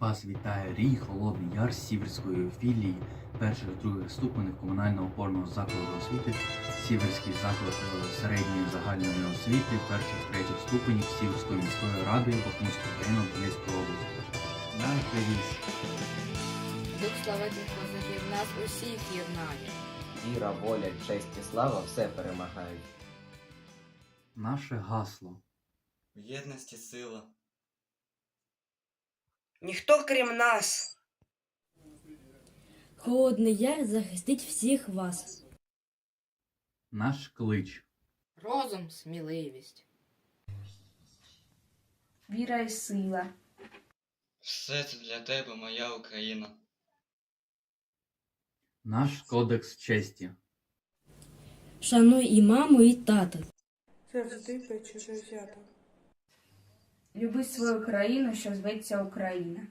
Вас вітає Рій Холодний Яр з Сіверської філії перших других ступенів комунального опорного закладу освіти, Сіверський заклад е, середньої загальної освіти перших третіх ступенів Сіверської міської ради Бахмутського району Донецької області. Наш девіз Дух славетних козаків нас усіх єднає. Віра, воля, честь і слава все перемагають. наше гасло. В єдності сила. Ніхто крім нас. Холодний яр захистить всіх вас. Наш клич. Розум, сміливість. Віра і сила. Все це для тебе, моя Україна. Наш кодекс честі. Шануй і маму, і тата. Завжди печу завзято. Люби свою країну, що зветься Україна.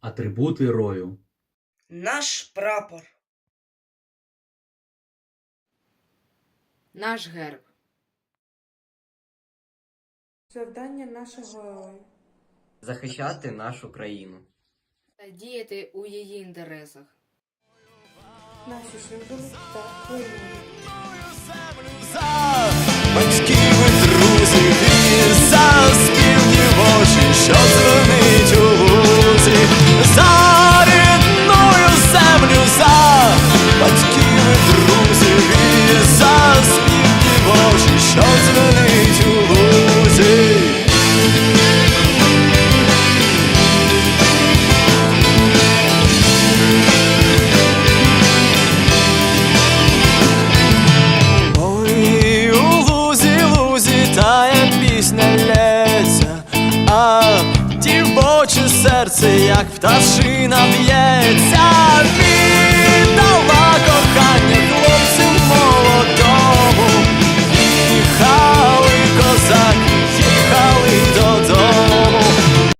Атрибути рою. Наш прапор. Наш герб. Завдання нашого героя. Захищати нашу країну. Та діяти у її інтересах. Наші символи та воїни. Батьків дівоче серце, як пташина б'ється.